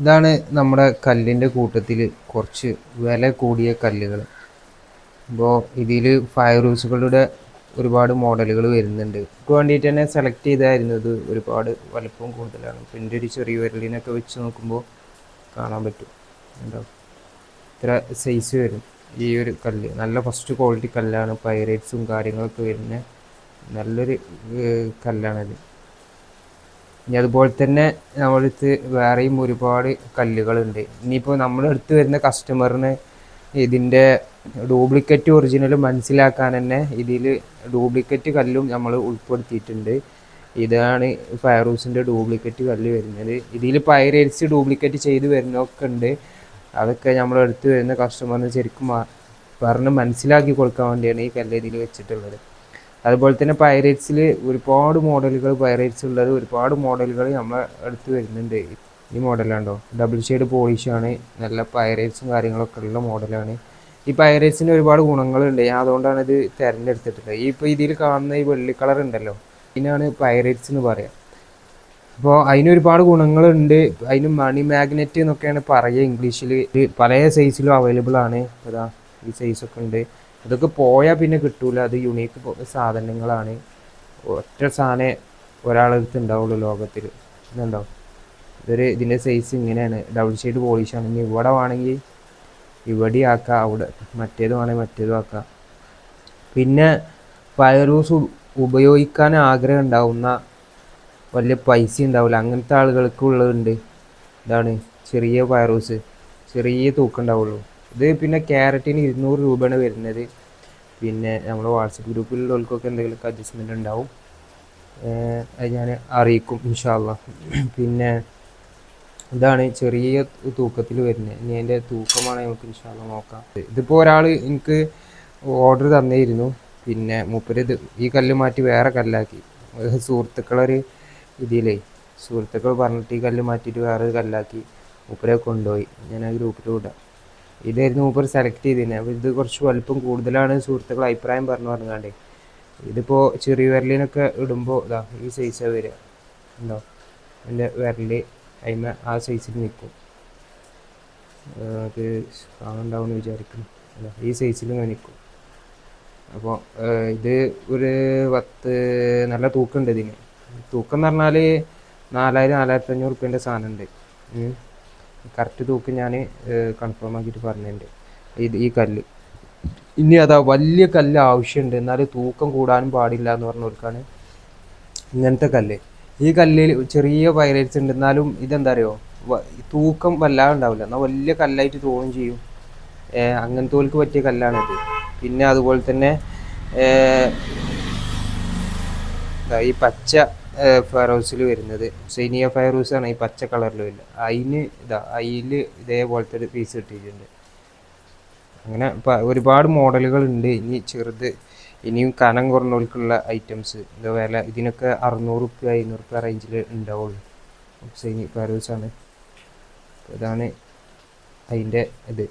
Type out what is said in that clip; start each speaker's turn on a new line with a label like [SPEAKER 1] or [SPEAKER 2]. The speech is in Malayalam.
[SPEAKER 1] ഇതാണ് നമ്മുടെ കല്ലിന്റെ കൂട്ടത്തിൽ കുറച്ച് വില കൂടിയ കല്ലുകൾ അപ്പോൾ ഇതിൽ ഫയറൂസുകളുടെ ഒരുപാട് മോഡലുകൾ വരുന്നുണ്ട്. എനിക്ക് വേണ്ടിയിട്ട് തന്നെ സെലക്ട് ചെയ്തായിരുന്നു ഇത് ഒരുപാട് വലുപ്പം കൂടുതലാണ്. ഇപ്പം എന്റെ ഒരു ചെറിയ വിരലിനൊക്കെ വെച്ച് നോക്കുമ്പോൾ കാണാൻ പറ്റും. ഉണ്ടോ ഇത്ര സൈസ് വരും ഈ ഒരു കല്ല്. നല്ല ഫസ്റ്റ് ക്വാളിറ്റി കല്ലാണ്. പൈറേറ്റ്സും കാര്യങ്ങളൊക്കെ വരുന്ന നല്ലൊരു കല്ലാണിത്. ഇനി അതുപോലെ തന്നെ നമ്മളടുത്ത് വേറെയും ഒരുപാട് കല്ലുകളുണ്ട്. ഇനിയിപ്പോൾ നമ്മളെടുത്ത് വരുന്ന കസ്റ്റമറിന് ഇതിന്റെ ഡ്യൂപ്ലിക്കേറ്റ് ഒറിജിനൽ മനസ്സിലാക്കാൻ തന്നെ ഇതിൽ ഡ്യൂപ്ലിക്കേറ്റ് കല്ലും നമ്മൾ ഉൾപ്പെടുത്തിയിട്ടുണ്ട്. ഇതാണ് ഫയറൂസിന്റെ ഡ്യൂപ്ലിക്കേറ്റ് കല്ല് വരുന്നത്. ഇതിൽ പൈറേറ്റ്സ് ഡ്യൂപ്ലിക്കേറ്റ് ചെയ്ത് വരുന്നതൊക്കെ ഉണ്ട്. അതൊക്കെ നമ്മളെടുത്ത് വരുന്ന കസ്റ്റമറിന് ശരിക്കും പറഞ്ഞ് മനസ്സിലാക്കി കൊടുക്കാൻ വേണ്ടിയാണ് ഈ കല്ല് ഇതിൽ വെച്ചിട്ടുള്ളത്. അതുപോലെ തന്നെ പൈറേറ്റ്സിൽ ഒരുപാട് മോഡലുകൾ പൈറേറ്റ്സ് ഉള്ളത് ഒരുപാട് മോഡലുകൾ നമ്മളെ അടുത്ത് വരുന്നുണ്ട്. ഈ മോഡലാണ്ടോ ഡബിൾ ഷെയ്ഡ് പോളിഷാണ് നല്ല പൈറേറ്റ്സും കാര്യങ്ങളൊക്കെ ഉള്ള മോഡലാണ് ഈ പൈറേറ്റ്സിന് ഒരുപാട് ഗുണങ്ങളുണ്ട്. ഞാൻ അതുകൊണ്ടാണ് ഇത് തിരഞ്ഞെടുത്തിട്ടുള്ളത്. ഈ ഇപ്പോൾ ഇതിൽ കാണുന്ന ഈ വെള്ളി കളർ ഉണ്ടല്ലോ. ഇതിനാണ് പൈറേറ്റ്സ് എന്ന് പറയാം. അപ്പോൾ അതിന് ഒരുപാട് ഗുണങ്ങളുണ്ട്. അതിന് മണി മാഗ്നറ്റ് എന്നൊക്കെയാണ് പറയുക ഇംഗ്ലീഷിൽ പല സൈസിലും അവൈലബിൾ ആണ്. അതാ ഈ സൈസൊക്കെ ഉണ്ട്. അതൊക്കെ പോയാൽ പിന്നെ കിട്ടൂല. അത് യുണീക്ക് സാധനങ്ങളാണ്. ഒറ്റ സാധനം ഒരാളടുത്ത് ഉണ്ടാവുള്ളൂ ലോകത്തിൽ ഇതുണ്ടോ ഇതൊരു ഇതിന്റെ സൈസ് ഇങ്ങനെയാണ്. ഡബിൾ ഷെയ്ഡ് പോളിഷാണ് ഇനി ഇവിടെ വേണമെങ്കിൽ ഇവിടെ ആക്കാം. അവിടെ മറ്റേത് വേണമെങ്കിൽ മറ്റേതും ആക്കാം. പിന്നെ പയറൂസ് ഉപയോഗിക്കാൻ ആഗ്രഹം ഉണ്ടാവുന്ന വലിയ പൈസ ഉണ്ടാവില്ല. അങ്ങനത്തെ ആളുകൾക്ക് ഉള്ളതുണ്ട് ഇതാണ് ചെറിയ പയറൂസ്. ചെറിയ തൂക്കം ഉണ്ടാവുള്ളൂ. ഇത് പിന്നെ ക്യാരറ്റിന് ഇരുന്നൂറ് രൂപയാണ് വരുന്നത്. പിന്നെ നമ്മൾ വാട്സപ്പ് ഗ്രൂപ്പിലുള്ളവർക്കൊക്കെ എന്തെങ്കിലുമൊക്കെ അഡ്ജസ്റ്റ്മെന്റ് ഉണ്ടാവും. അത് ഞാൻ അറിയിക്കും ഇൻഷാല്ല പിന്നെ ഇതാണ് ചെറിയ തൂക്കത്തിൽ വരുന്നത്. ഇനി അതിന്റെ തൂക്കമാണ് നമുക്ക് ഇൻഷാല്ല നോക്കാം. ഇതിപ്പോൾ ഒരാൾ എനിക്ക് ഓർഡർ തന്നിരുന്നു. പിന്നെ മൂപ്പര് ഇത് ഈ കല്ല് മാറ്റി വേറെ കല്ലാക്കി. സുഹൃത്തുക്കളൊരു ഇതിലേ സുഹൃത്തുക്കൾ പറഞ്ഞിട്ട് ഈ കല്ല് മാറ്റിയിട്ട് വേറൊരു കല്ലാക്കി. മൂപ്പരെ കൊണ്ടുപോയി. ഞാൻ ആ ഗ്രൂപ്പിൽ വിടാം ഇതായിരുന്നു മൂപ്പർ സെലക്ട് ചെയ്തിരുന്നത് അപ്പോൾ ഇത് കുറച്ച് വലുപ്പം കൂടുതലാണ് സുഹൃത്തുക്കൾ അഭിപ്രായം പറഞ്ഞു പറഞ്ഞാണ്ട്. ഇതിപ്പോൾ ചെറിയ വിരലിനൊക്കെ ഇടുമ്പോൾ ഇതാ ഈ സൈസാണ് വരിക. ഉണ്ടോ എന്റെ വിരൽ അതിമ ആ സൈസിൽ നിൽക്കും അത് കാണുന്നുണ്ടാവും എന്ന് വിചാരിക്കുന്നു. അല്ല ഈ സൈസിൽ ഇങ്ങനെ നിൽക്കും അപ്പോൾ ഇത് ഒരു പത്ത് നല്ല തൂക്കമുണ്ട് ഇതിന്. തൂക്കം എന്ന് പറഞ്ഞാൽ നാലായിരം നാലായിരത്തി അഞ്ഞൂറ് റുപ്യേന്റെ സാധനമുണ്ട് കറക്റ്റ് തൂക്ക് ഞാൻ കൺഫേം ആക്കിയിട്ട് പറഞ്ഞിട്ടുണ്ട്. ഇത് ഈ കല്ല്. ഇനി അതാ വലിയ കല്ല് ആവശ്യമുണ്ട് എന്നാൽ തൂക്കം കൂടാനും പാടില്ല എന്ന് പറഞ്ഞവർക്കാണ് ഇങ്ങനത്തെ കല്ല്. ഈ കല്ലിൽ ചെറിയ പൈറേറ്റ്സ് ഉണ്ട് എന്നാലും ഇതെന്താ അറിയോ വ- തൂക്കം വല്ലാതെ ഉണ്ടാവില്ല. എന്നാൽ വലിയ കല്ലായിട്ട് തോന്നും ചെയ്യും. അങ്ങനത്തെ അങ്ങനത്തോൽക്ക് പറ്റിയ കല്ലാണിത് പിന്നെ അതുപോലെ തന്നെ ഈ പച്ച ഫയറോസിൽ വരുന്നത്. സൈനിയ ആണ് ഈ പച്ച കളറിൽ വരുന്നത്. അതിന് ഇതാ അതിൽ ഇതേപോലത്തെ ഒരു പീസ് കിട്ടിയിട്ടുണ്ട്. അങ്ങനെ ഒരുപാട് മോഡലുകൾ ഉണ്ട്. ഇനി ചെറുത് ഇനിയും കനം കുറഞ്ഞവർക്കുള്ള ഐറ്റംസ് ഇതോ വില ഇതിനൊക്കെ അറുന്നൂറ് റുപ്യ അഞ്ഞൂറ് റുപ്യ റേഞ്ചിൽ ഉണ്ടാവുള്ളൂ. സൈനി ആണ് ഇതാണ് അതിന്റെ ഇത്.